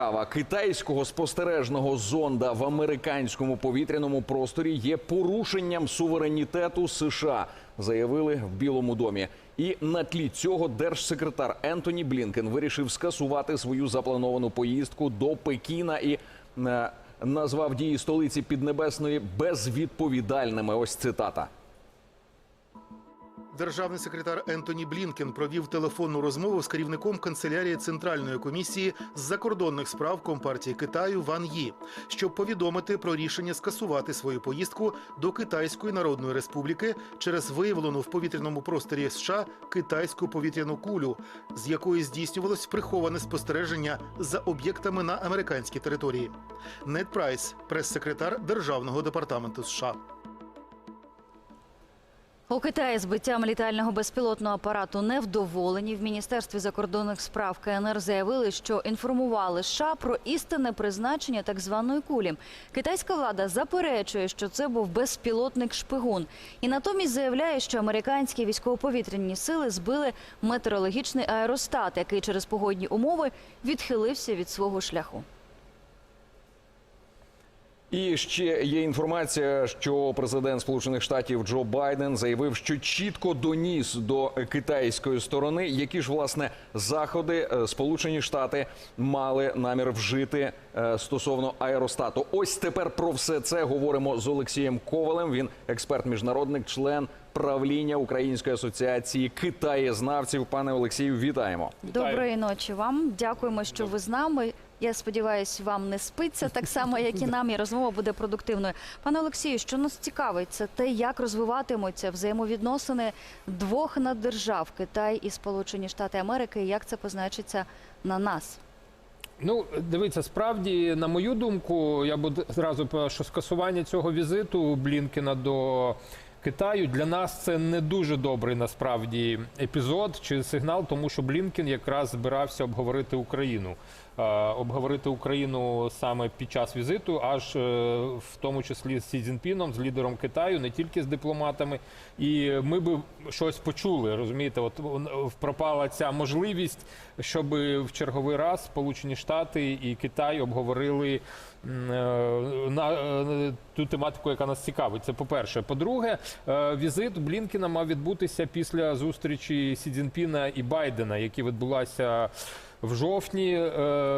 Справа китайського спостережного зонда в американському повітряному просторі є порушенням суверенітету США, заявили в Білому домі. І на тлі цього держсекретар Ентоні Блінкен вирішив скасувати свою заплановану поїздку до Пекіна і е, назвав дії столиці Піднебесної безвідповідальними. Ось цитата. Державний секретар Ентоні Блінкен провів телефонну розмову з керівником канцелярії Центральної комісії з закордонних справ Компартії Китаю Ван Ї, щоб повідомити про рішення скасувати свою поїздку до Китайської Народної Республіки через виявлену в повітряному просторі США китайську повітряну кулю, з якої здійснювалось приховане спостереження за об'єктами на американській території. Нед Прайс, прес-секретар Державного департаменту США. У Китаї збиттям літального безпілотного апарату невдоволені. В міністерстві закордонних справ КНР заявили, що інформували США про істинне призначення так званої кулі. Китайська влада заперечує, що це був безпілотник шпигун, і натомість заявляє, що американські військово-повітряні сили збили метеорологічний аеростат, який через погодні умови відхилився від свого шляху. І ще є інформація, що президент Сполучених Штатів Джо Байден заявив, що чітко доніс до китайської сторони, які ж власне заходи е, Сполучені Штати мали намір вжити е, стосовно аеростату. Ось тепер про все це говоримо з Олексієм Ковалем. Він експерт міжнародник, член правління Української асоціації китаєзнавців. Пане Олексію, вітаємо. Доброї ночі вам. Дякуємо, що ви з нами. Я сподіваюся, вам не спиться так само, як і нам. І розмова буде продуктивною. Пане Олексію, що нас цікавить, це те, як розвиватимуться взаємовідносини двох наддержав Китай і Сполучені Штати Америки. і Як це позначиться на нас? Ну, дивіться, справді, на мою думку, я б зразу що скасування цього візиту Блінкена до Китаю для нас це не дуже добрий насправді епізод чи сигнал, тому що Блінкен якраз збирався обговорити Україну. Е, Обговорити Україну саме під час візиту, аж е, в тому числі з Сі Цзіньпіном, з лідером Китаю, не тільки з дипломатами. І ми би щось почули. Розумієте, от пропала ця можливість, щоб в черговий раз Сполучені Штати і Китай обговорили на е, ту тематику, яка нас цікавить. Це по-перше. По-друге, е, візит Блінкіна мав відбутися після зустрічі Сі Цзіньпіна і Байдена, які відбулася. В жовтні, е,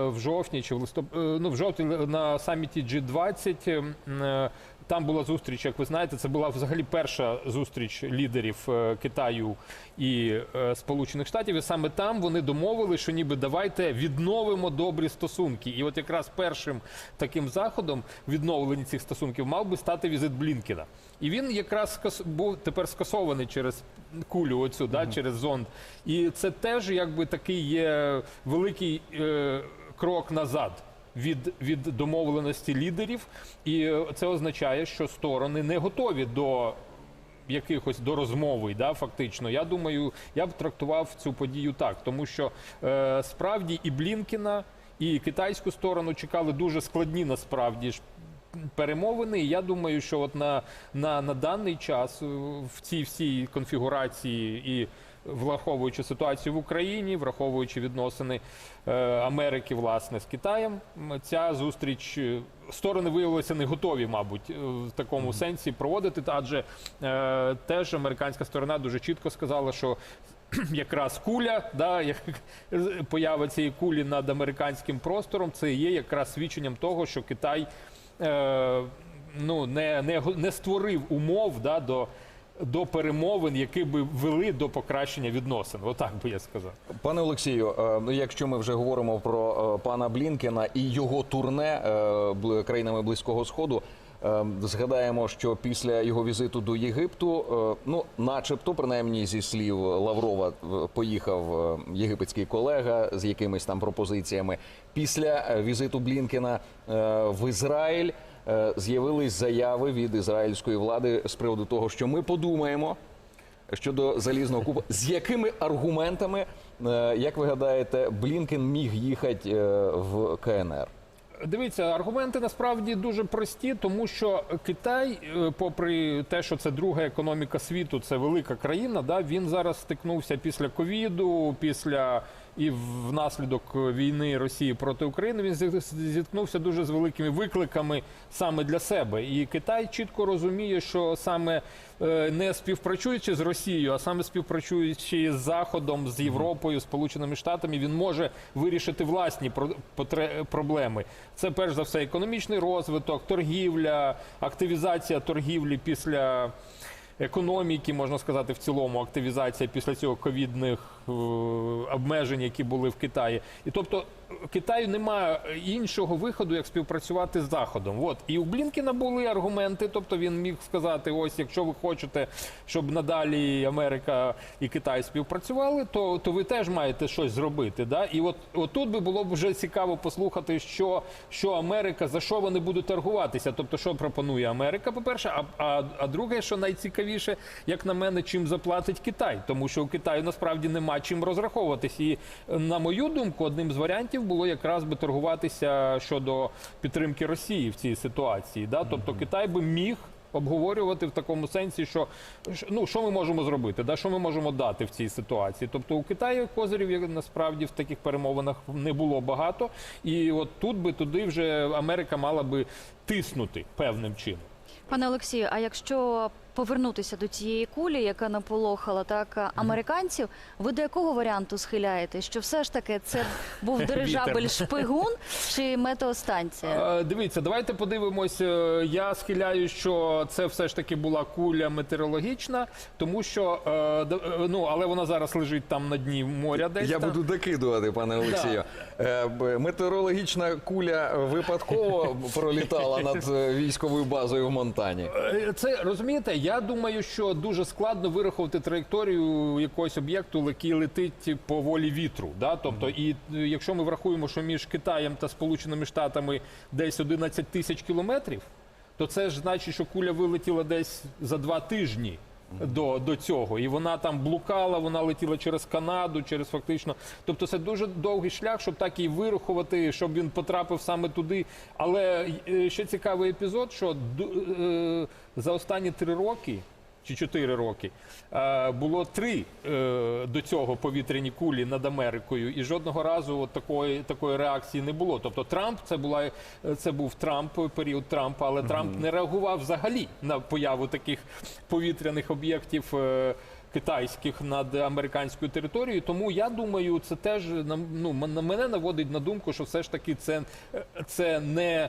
в жовтні чи в листоп... е, ну, в жовтні на саміті G20 е, там була зустріч, як ви знаєте, це була взагалі перша зустріч лідерів е, Китаю і е, Сполучених Штатів. І саме там вони домовили, що ніби давайте відновимо добрі стосунки. І от якраз першим таким заходом відновлення цих стосунків мав би стати візит Блінкіна. І він якраз був тепер скасований через кулю, оцю, да, через зонд. І це теж якби такий є великий е, крок назад. Від, від домовленості лідерів, і це означає, що сторони не готові до якихось до розмови, да, фактично. Я думаю, я б трактував цю подію так, тому що е, справді і Блінкіна, і китайську сторону чекали дуже складні насправді перемовини. І я думаю, що от на, на, на даний час е, в цій всій конфігурації і враховуючи ситуацію в Україні, враховуючи відносини е, Америки власне з Китаєм, ця зустріч е, сторони виявилися не готові, мабуть, е, в такому сенсі проводити. Адже теж американська сторона дуже чітко сказала, що якраз куля, да, як поява цієї кулі над американським простором, це є якраз свідченням того, що Китай е, ну, не, не, не створив умов да, до, до перемовин, які би вели до покращення відносин. Отак би я сказав. Пане Олексію, е, ну, якщо ми вже говоримо про е, пана Блінкена і його турне е, країнами Близького Сходу, згадаємо, що після його візиту до Єгипту, ну, начебто, принаймні зі слів Лаврова, поїхав єгипетський колега з якимись там пропозиціями. Після візиту Блінкена в Ізраїль з'явились заяви від ізраїльської влади з приводу того, що ми подумаємо щодо залізного куба. З якими аргументами, е, як ви гадаєте, Блінкен міг їхати е, в КНР? Дивіться, аргументи насправді дуже прості, тому що Китай, е, попри те, що це друга економіка світу, це велика країна. Да, він зараз стикнувся після ковіду, після і внаслідок війни Росії проти України він зіткнувся дуже з великими викликами саме для себе. І Китай чітко розуміє, що саме е, не співпрацюючи з Росією, а саме співпрацюючи з Заходом, з Європою, Сполученими Штатами, він може вирішити власні проблеми. Це перш за все економічний розвиток, торгівля, активізація торгівлі після економіки, можна сказати, в цілому активізація після цього ковідних е, обмежень, які були в Китаї. І тобто Китаю немає іншого виходу, як співпрацювати з Заходом. От і у Блінкіна були аргументи. Тобто він міг сказати: ось, якщо ви хочете, щоб надалі Америка і Китай співпрацювали, то, то ви теж маєте щось зробити. Да? І от, от тут би було б вже цікаво послухати, що, що Америка за що вони будуть торгуватися. Тобто, що пропонує Америка, по-перше, а, а, а друге, що найцікавіше, як на мене, чим заплатить Китай, тому що у Китаю насправді нема чим розраховуватись. І на мою думку, одним з варіантів було якраз би торгуватися щодо підтримки Росії в цій ситуації. Да? Тобто Китай би міг. Обговорювати в такому сенсі, що ну що ми можемо зробити, да що ми можемо дати в цій ситуації. Тобто у Китаю козирів насправді в таких перемовинах не було багато, і от тут би туди вже Америка мала би тиснути певним чином. Пане Олексію, а якщо повернутися до цієї кулі, яка наполохала так американців, ви до якого варіанту схиляєте? Що все ж таки це був дирижабель шпигун чи метеостанція? Е, Дивіться, давайте подивимось. Е, Я схиляю, що це все ж таки була куля метеорологічна, тому що е, е, ну але вона зараз лежить там на дні моря. Десь Я там. буду докидувати, пане Олексію. Е, Метеорологічна куля випадково пролітала над е, військовою базою в Монтані. Е, Це розумієте, я думаю, що дуже складно вирахувати траєкторію якогось об'єкту, який летить по волі вітру. Да? Тобто, і е, якщо ми врахуємо, що між Китаєм та Сполученими Штатами десь 11 тисяч кілометрів, то це ж значить, що куля вилетіла десь за два тижні. До, до цього і вона там блукала, вона летіла через Канаду, через фактично. Тобто це дуже довгий шлях, щоб так і вирухувати, щоб він потрапив саме туди. Але е, ще цікавий епізод, що е, за останні три роки чи чотири роки е, було три е, до цього повітряні кулі над Америкою, і жодного разу от такої, такої реакції не було. Тобто Трамп це була е, це був Трамп, період Трампа, але Трамп не реагував взагалі на появу таких повітряних об'єктів. Китайських над американською територією, тому я думаю, це теж ну мене наводить на думку, що все ж таки це, це не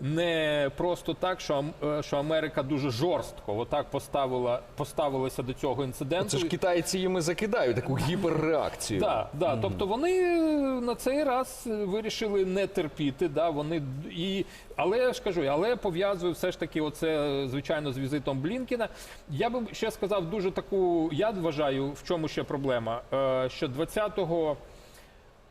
не просто так, що, е, що Америка дуже жорстко отак поставила, поставилася до цього інциденту. Це ж китайці їм і закидають таку гіперреакцію. Да, да. Тобто вони на цей раз вирішили не терпіти. Да, вони і, але я ж кажу, але пов'язую все ж таки, оце звичайно з візитом Блінкіна. Я би ще сказав дуже таку. Я вважаю, в чому ще проблема, Е, що 20 Е,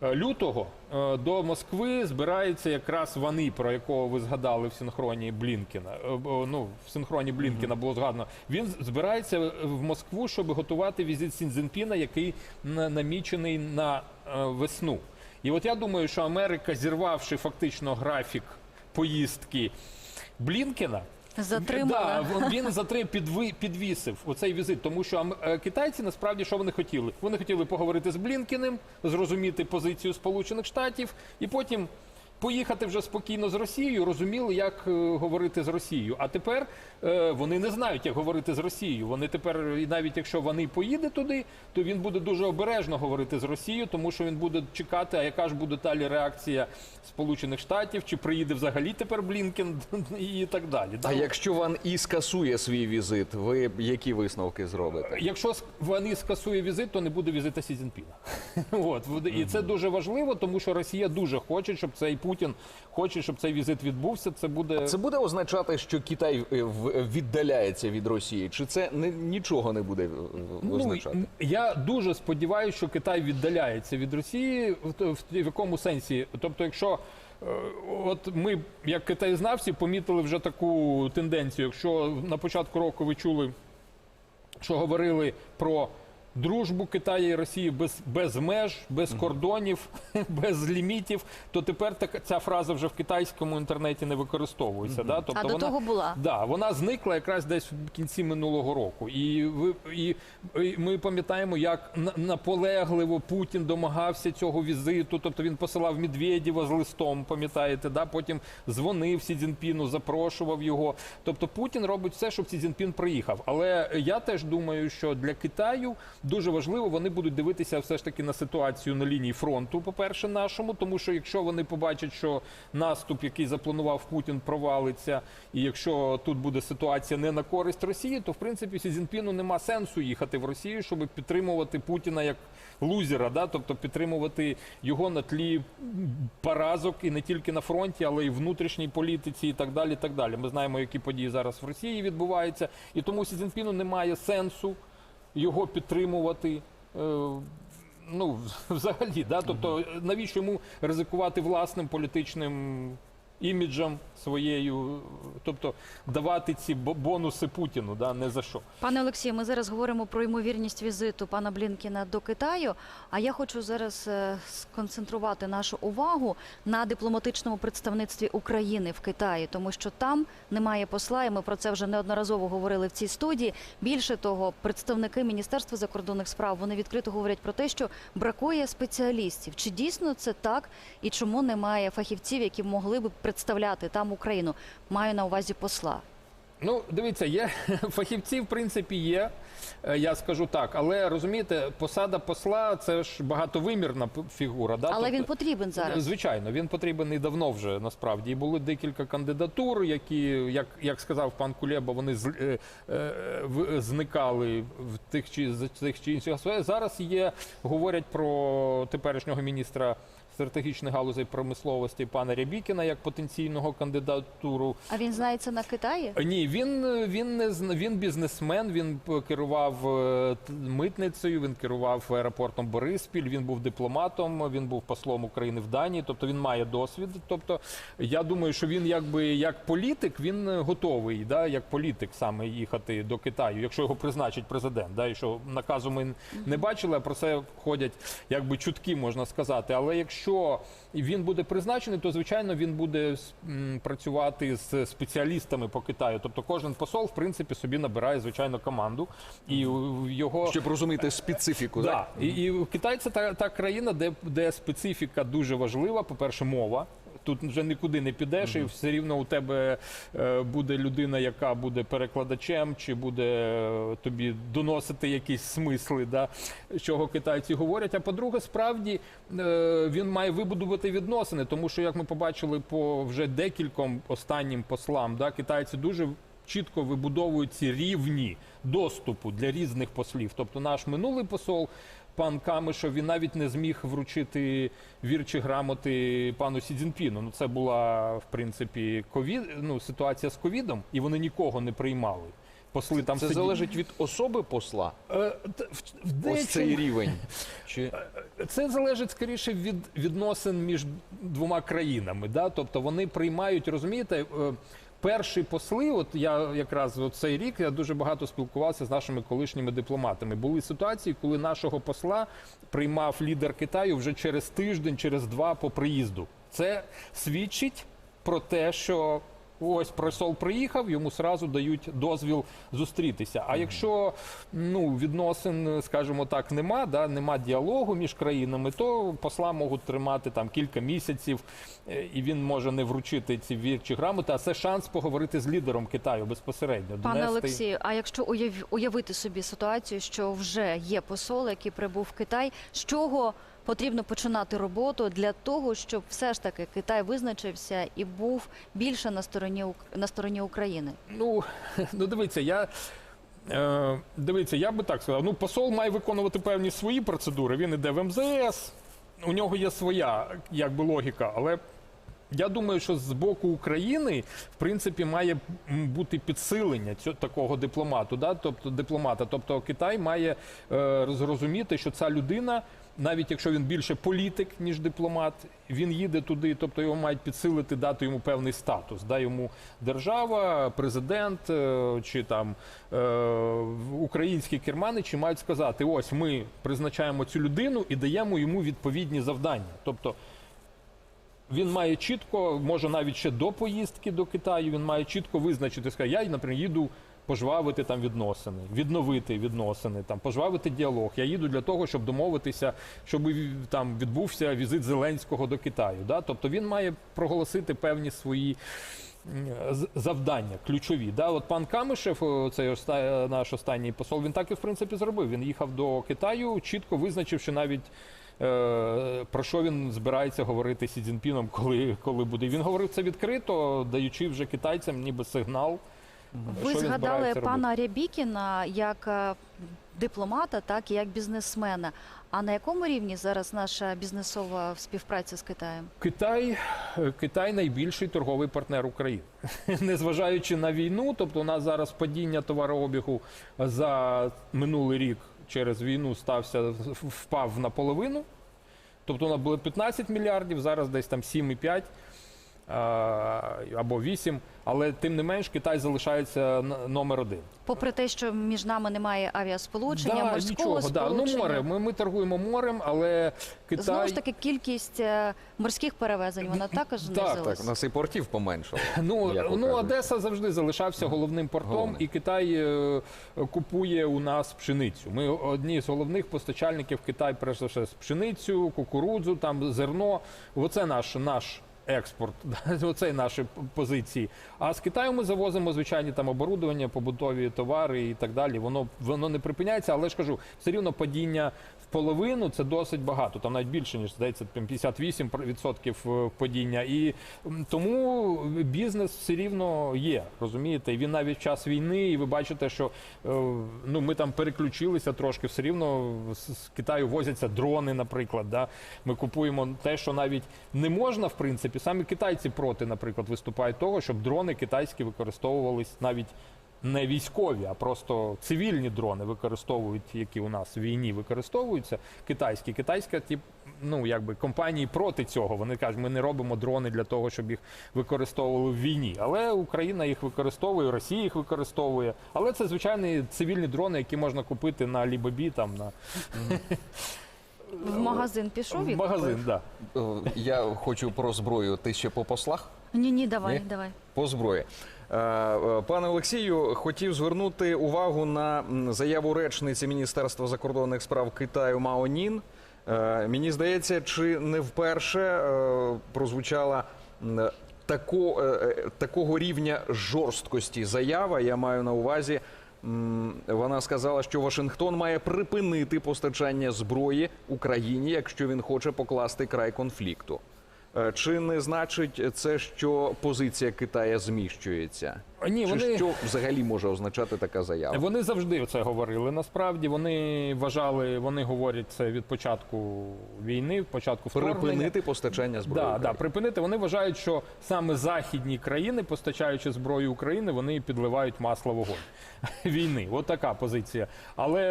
лютого е, до Москви збирається якраз Вани, про якого ви згадали в синхроні Блінкіна. Е, Ну, в синхроні Блінкіна було згадано. Він збирається в Москву, щоб готувати візит Сінзінпіна, який на- намічений на е, весну. І от я думаю, що Америка, зірвавши фактично графік поїздки Блінкіна, Затримала. Да, він- затрим за три підви, підвісив оцей візит, тому що е, китайці насправді що вони хотіли? Вони хотіли поговорити з Блінкіним, зрозуміти позицію Сполучених Штатів і потім. Поїхати вже спокійно з Росією, розуміли, як е, говорити з Росією. А тепер е, вони не знають, як говорити з Росією. Вони тепер, і навіть якщо вони поїде туди, то він буде дуже обережно говорити з Росією, тому що він буде чекати, а яка ж буде далі реакція Сполучених Штатів, чи приїде взагалі тепер Блінкен і так далі. А якщо Ван І скасує свій візит, ви які висновки зробите? Якщо ск- вони скасує візит, то не буде візита Сі Цзіньпіна. От і це дуже важливо, тому що Росія дуже хоче, щоб цей Путін хоче, щоб цей візит відбувся. Це буде Це буде означати, що Китай е, в- віддаляється від Росії, чи це не, нічого не буде е, означати? Ну, я дуже сподіваюся, що Китай віддаляється від Росії в, в, в якому сенсі? Тобто, якщо е, от ми, як китаєзнавці, помітили вже таку тенденцію. Якщо на початку року ви чули, що говорили про дружбу Китаю і Росії без, без меж, без кордонів, без лімітів, то тепер так, ця фраза вже в китайському інтернеті не використовується. Да? Тобто А до того була. Да, вона зникла якраз десь в кінці минулого року. І ви і, і ми пам'ятаємо, як на- наполегливо Путін домагався цього візиту. Тобто він посилав Медведєва з листом, пам'ятаєте, да? потім дзвонив Сі Цзіньпіну, запрошував його. Тобто Путін робить все, щоб Сі Цзіньпін приїхав. Але я теж думаю, що для Китаю дуже важливо, вони будуть дивитися все ж таки на ситуацію на лінії фронту, по-перше, нашому, тому що якщо вони побачать, що наступ, який запланував Путін, провалиться, і якщо тут буде ситуація не на користь Росії, то в принципі Сі Цзіньпіну нема сенсу їхати в Росію, щоб підтримувати Путіна як лузера, да? тобто підтримувати його на тлі поразок і не тільки на фронті, але й внутрішній політиці, і так далі. І так далі. Ми знаємо, які події зараз в Росії відбуваються, і тому Сі Цзіньпіну немає сенсу його підтримувати. Е, Ну, взагалі, да? тобто, навіщо йому ризикувати власним політичним іміджем своєю, тобто давати ці бонуси Путіну, да? не за що. Пане Олексію, ми зараз говоримо про ймовірність візиту пана Блінкіна до Китаю. А я хочу зараз е, сконцентрувати нашу увагу на дипломатичному представництві України в Китаї, тому що там немає посла, і ми про це вже неодноразово говорили в цій студії. Більше того, представники Міністерства закордонних справ вони відкрито говорять про те, що бракує спеціалістів. Чи дійсно це так, і чому немає фахівців, які могли б представляти там Україну? Маю на увазі посла. Ну, дивіться, є фахівці, в принципі, є. е, Я скажу так, але розумієте, посада посла це ж багатовимірна фігура. Да? Але Тобто- він потрібен зараз. Звичайно, він потрібен і давно вже насправді. І були декілька кандидатур, які, як, як сказав пан Кулеба, вони з, е, е, в- зникали в тих чи з тих чи інших. Зараз є, говорять про теперішнього міністра стратегічних галузей промисловості пана Рябікіна як потенційного кандидатуру. А він знається на Китаї? Ні, він, він не він бізнесмен. Він керував е, митницею, він керував аеропортом Бориспіль. Він був дипломатом. Він був послом України в Данії. Тобто він має досвід. Тобто, я думаю, що він якби як політик він е, готовий, да, як політик саме їхати до Китаю, якщо його призначить президент. Да, і що наказу ми не бачили, а про це ходять якби чутки, можна сказати. Але якщо якщо він буде призначений, то звичайно він буде працювати з спеціалістами по Китаю. Тобто кожен посол, в принципі, собі набирає звичайно команду і його Щоб розуміти специфіку. Да. так? І, і Китай це та, та країна, де, де специфіка дуже важлива. По-перше, мова. Тут вже нікуди не підеш, і все рівно у тебе е, буде людина, яка буде перекладачем, чи буде е, тобі доносити якісь смисли, да, чого китайці говорять. А по-друге, справді е, він має вибудувати відносини, тому що, як ми побачили по вже декільком останнім послам, да, китайці дуже чітко вибудовують ці рівні доступу для різних послів. Тобто наш минулий посол. Пан Камишов він навіть не зміг вручити вірчі грамоти пану Сі Цзіньпіну. Ну це була в принципі ковід, ну ситуація з ковідом, і вони нікого не приймали. Посли там Це сиділи. залежить від особи посла. Е, т- в- в Ось цей рівень. Чи це залежить скоріше від відносин між двома країнами. Да? Тобто вони приймають, розумієте, е, перші посли, от я якраз от цей рік я дуже багато спілкувався з нашими колишніми дипломатами. Були ситуації, коли нашого посла приймав лідер Китаю вже через тиждень, через два по приїзду. Це свідчить про те, що. Ось посол приїхав, йому сразу дають дозвіл зустрітися. А якщо ну відносин, скажімо так, нема, да нема діалогу між країнами, то посла можуть тримати там кілька місяців, е, і він може не вручити ці вірчі грамоти. А це шанс поговорити з лідером Китаю безпосередньо. Пане донести- Олексію, а якщо уяв- уявити собі ситуацію, що вже є посол, який прибув в Китай, з чого потрібно починати роботу для того, щоб все ж таки Китай визначився і був більше на стороні на стороні України? Ну, ну дивіться, я. Е, дивіться, я би так сказав. Ну, посол має виконувати певні свої процедури. Він іде в МЗС, у нього є своя якби логіка, але. Я думаю, що з боку України в принципі має бути підсилення цього такого дипломату, да? тобто дипломата. Тобто Китай має е, зрозуміти, що ця людина навіть якщо він більше політик, ніж дипломат, він їде туди, тобто його мають підсилити, дати йому певний статус. Да, йому держава, президент е, чи там е, українські керманичі мають сказати: ось ми призначаємо цю людину і даємо йому відповідні завдання. Тобто він має чітко, може навіть ще до поїздки до Китаю, він має чітко визначити, сказати, я, наприклад, їду пожвавити там відносини, відновити відносини, там пожвавити діалог. Я їду для того, щоб домовитися, щоб там відбувся візит Зеленського до Китаю. Да? Тобто він має проголосити певні свої. Завдання ключові. Да? От пан Камишев, цей оста- наш останній посол, він так і в принципі зробив. Він їхав до Китаю, чітко визначивши навіть е, про що він збирається говорити Сі Цзіньпіном, коли, коли буде. Він говорив це відкрито, даючи вже китайцям ніби сигнал. Ви що згадали пана Рябікіна як е, дипломата, так і як бізнесмена. А на якому рівні зараз наша бізнесова співпраця з Китаєм? Китай, Китай найбільший торговий партнер України, незважаючи на війну. Тобто, у нас зараз падіння товарообігу за минулий рік через війну стався впав наполовину. Тобто, у нас було 15 мільярдів, зараз десь там 7,5 а, або 8. Але тим не менш Китай залишається номер один. Попри те, що між нами немає авіасполучення, Да, морського нічого, да. Ну, море. Ми, ми торгуємо морем, але Китай Знову ж таки, кількість е, морських перевезень вона також Так, знизилась. Так, у нас і портів поменшало. Ну, ну. Одеса завжди залишався головним портом, Головний. і Китай е, купує у нас пшеницю. Ми одні з головних постачальників Китай, перш за все, пшеницю, кукурудзу, там зерно. Оце наш наш. Експорт, оце наші позиції. А з Китаю ми завозимо звичайні там оборудовання, побутові товари і так далі. Воно воно не припиняється, але ж кажу, все рівно падіння половину це досить багато. Там навіть більше ніж здається, там 58% падіння. І тому бізнес все рівно є. Розумієте, і він навіть в час війни, і ви бачите, що е, ну ми там переключилися трошки. Все рівно з Китаю возяться дрони, наприклад. Да? Ми купуємо те, що навіть не можна, в принципі. Самі китайці проти, наприклад, виступають того, щоб дрони китайські використовувались навіть. Не військові, а просто цивільні дрони використовують, які у нас в війні використовуються. Китайські, китайська тип, ну якби компанії проти цього. Вони кажуть, ми не робимо дрони для того, щоб їх використовували в війні. Але Україна їх використовує, Росія їх використовує. Але це звичайні цивільні дрони, які можна купити на Alibaba, там на В магазин пішов і в магазин. Да. Е, Я хочу про зброю. Ти ще по послах? Ні, ні, давай, Ні? давай. По зброї. Е, е, Пане Олексію, хотів звернути увагу на заяву речниці Міністерства закордонних справ Китаю Мао Нін. Е, Мені здається, чи не вперше прозвучала тако, такого рівня жорсткості заява. Я маю на увазі. Вона сказала, що Вашингтон має припинити постачання зброї Україні, якщо він хоче покласти край конфлікту. Е, Чи не значить це, що позиція Китая зміщується? Ні, Чи вони- що взагалі може означати така заява? Вони завжди це говорили. Насправді вони вважали, вони говорять це від початку війни, початку вторгнення. Припинити постачання зброї. Да, да, припинити. Вони вважають, що саме західні країни, постачаючи зброю України, вони підливають масло вогонь війни. От така позиція. Але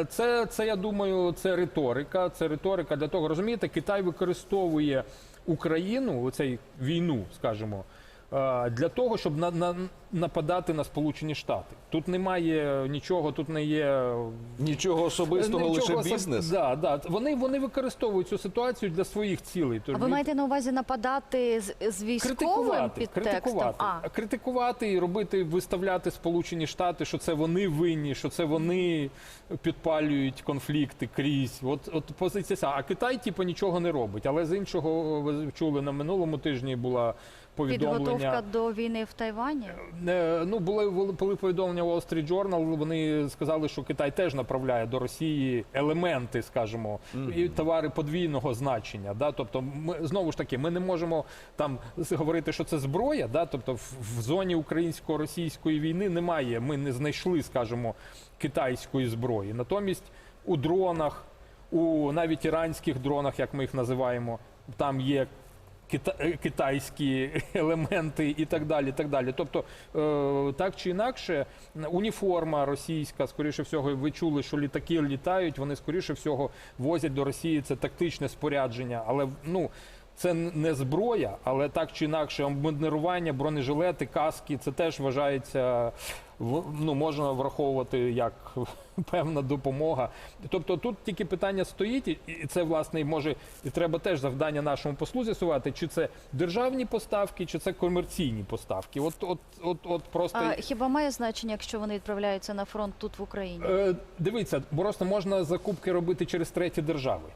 е, це, це, я думаю, це риторика. Це риторика для того, розумієте, Китай використовує Україну, оцей війну, скажімо. Для того щоб на, на, нападати на Сполучені Штати, тут немає нічого, тут не є Нічого особистого, нічого лише особ- бізнес. Да, да. Вони, вони використовують цю ситуацію для своїх цілей. А ви маєте на увазі нападати з, з військовим підтекстом? критикувати, А, критикувати і робити, виставляти Сполучені Штати, що це вони винні, що це вони підпалюють конфлікти крізь. От, от позиція. А Китай, типу, нічого не робить. Але з іншого, ви чули на минулому тижні була повідомлення. підготовка до війни в Тайвані? Е, Ну, були, були повідомлення Wall Street Journal, Вони сказали, що Китай теж направляє до Росії елементи, скажімо, і товари подвійного значення. Да? Тобто, ми знову ж таки, ми не можемо там говорити, що це зброя. Да? Тобто, в, в зоні українсько-російської війни немає. Ми не знайшли, скажімо, китайської зброї. Натомість у дронах, у навіть іранських дронах, як ми їх називаємо, там є китайські елементи і так далі. так далі. Тобто, е, так чи інакше, уніформа російська, скоріше всього, ви чули, що літаки літають, вони скоріше всього возять до Росії це тактичне спорядження, але ну. Це не зброя, але так чи інакше, обмундирування, бронежилети, каски це теж вважається ну, можна враховувати як певна допомога. Тобто тут тільки питання стоїть, і це власне може і треба теж завдання нашому послу з'ясувати, чи це державні поставки, чи це комерційні поставки. От, от, от, от просто А хіба має значення, якщо вони відправляються на фронт тут в Україні? Е, Дивіться, просто можна закупки робити через треті держави.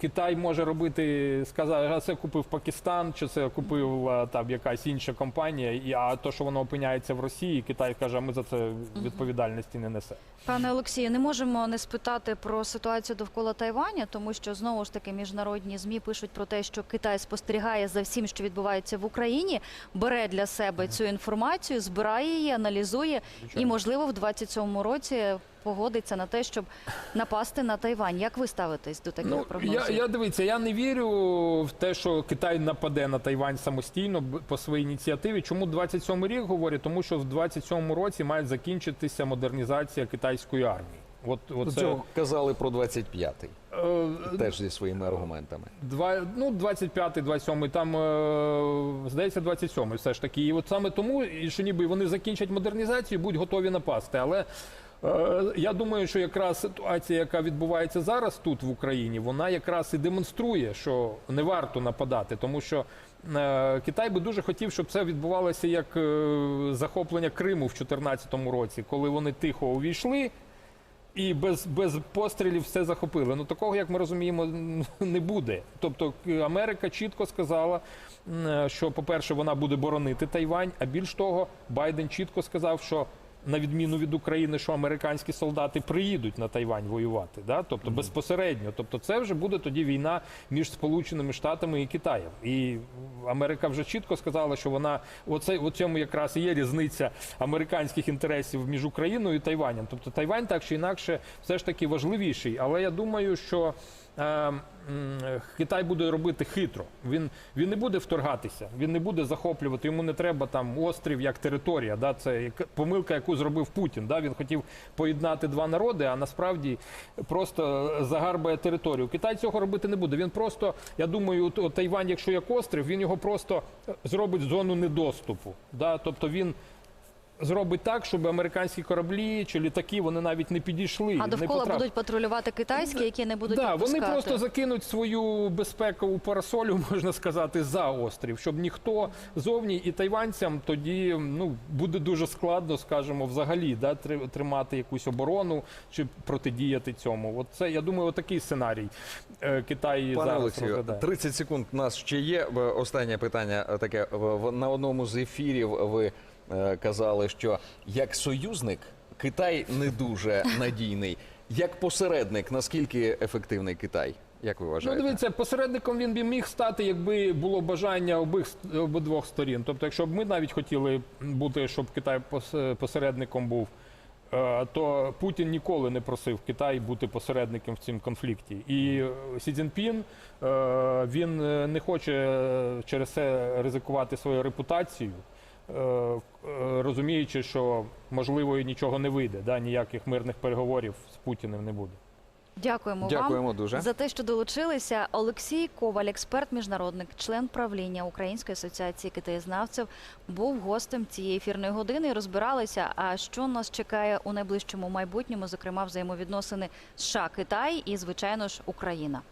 Китай може робити, сказати, а це купив Пакистан, чи це купив там якась інша компанія, і а то, що воно опиняється в Росії, Китай каже, а ми за це відповідальності не несе. Пане Олексію, не можемо не спитати про ситуацію довкола Тайваня, тому що знову ж таки міжнародні змі пишуть про те, що Китай спостерігає за всім, що відбувається в Україні, бере для себе цю інформацію, збирає її, аналізує і, можливо, в 27-му році погодиться на те, щоб напасти на Тайвань. Як ви ставитесь до таких Ну, прогнозів? я, я дивіться, я не вірю в те, що Китай нападе на Тайвань самостійно по своїй ініціативі. Чому 27 рік говорю? Тому що в 27 році має закінчитися модернізація китайської армії. От, от це, Цього казали про 25-й, е, теж зі своїми аргументами. Два, ну, 25-й, 27-й, там, е, здається, 27-й все ж таки. І от саме тому, що ніби вони закінчать модернізацію, будуть готові напасти. Але я думаю, що якраз ситуація, яка відбувається зараз тут в Україні, вона якраз і демонструє, що не варто нападати, тому що е, Китай би дуже хотів, щоб це відбувалося як е, захоплення Криму в 2014 році, коли вони тихо увійшли. І без, без пострілів все захопили. Ну такого, як ми розуміємо, не буде. Тобто Америка чітко сказала, що, по-перше, вона буде боронити Тайвань, а більш того, Байден чітко сказав, що на відміну від України, що американські солдати приїдуть на Тайвань воювати, да? тобто безпосередньо. Тобто, це вже буде тоді війна між Сполученими Штатами і Китаєм. І Америка вже чітко сказала, що вона оце у цьому якраз і є різниця американських інтересів між Україною і Тайванем. Тобто Тайвань так чи інакше все ж таки важливіший. Але я думаю, що Китай буде робити хитро. Він, він не буде вторгатися, він не буде захоплювати. Йому не треба там острів як територія. Да? Це помилка, яку зробив Путін. Да? Він хотів поєднати два народи, а насправді просто загарбає територію. Китай цього робити не буде. Він просто, я думаю, Тайвань, якщо як острів, він його просто зробить зону недоступу. Да? Тобто він. Зробить так, щоб американські кораблі чи літаки вони навіть не підійшли. А довкола потрап- будуть патрулювати китайські, які не будуть Да, вони просто закинуть свою безпекову парасолю, можна сказати, за острів, щоб ніхто зовні і тайванцям тоді ну буде дуже складно, скажімо, взагалі да, три- тримати якусь оборону чи протидіяти цьому. От це я думаю, отакий сценарій е, Китай Пане зараз Олексію, розглядає. 30 секунд у нас ще є. Останнє питання е, таке. На одному з ефірів ви казали, що як союзник Китай не дуже надійний. Як посередник, наскільки ефективний Китай? Як ви Ну, вважаєте? дивіться, посередником він би міг стати, якби було бажання обох обидвох сторін. Тобто, якщо б ми навіть хотіли бути, щоб Китай пос- посередником був, е, то Путін ніколи не просив Китай бути посередником в цьому конфлікті. І е, Сі Цзіньпін, е, він е, не хоче е, через це ризикувати свою репутацію. Е, е, Розуміючи, що можливо і нічого не вийде, да, ніяких мирних переговорів з Путіним не буде. Дякуємо, Дякуємо вам дуже. за те, що долучилися. Олексій Коваль, експерт, міжнародник, член правління Української асоціації китаєзнавців, був гостем цієї ефірної години. і Розбиралися, а що нас чекає у найближчому майбутньому, зокрема взаємовідносини США Китай і, звичайно ж, Україна.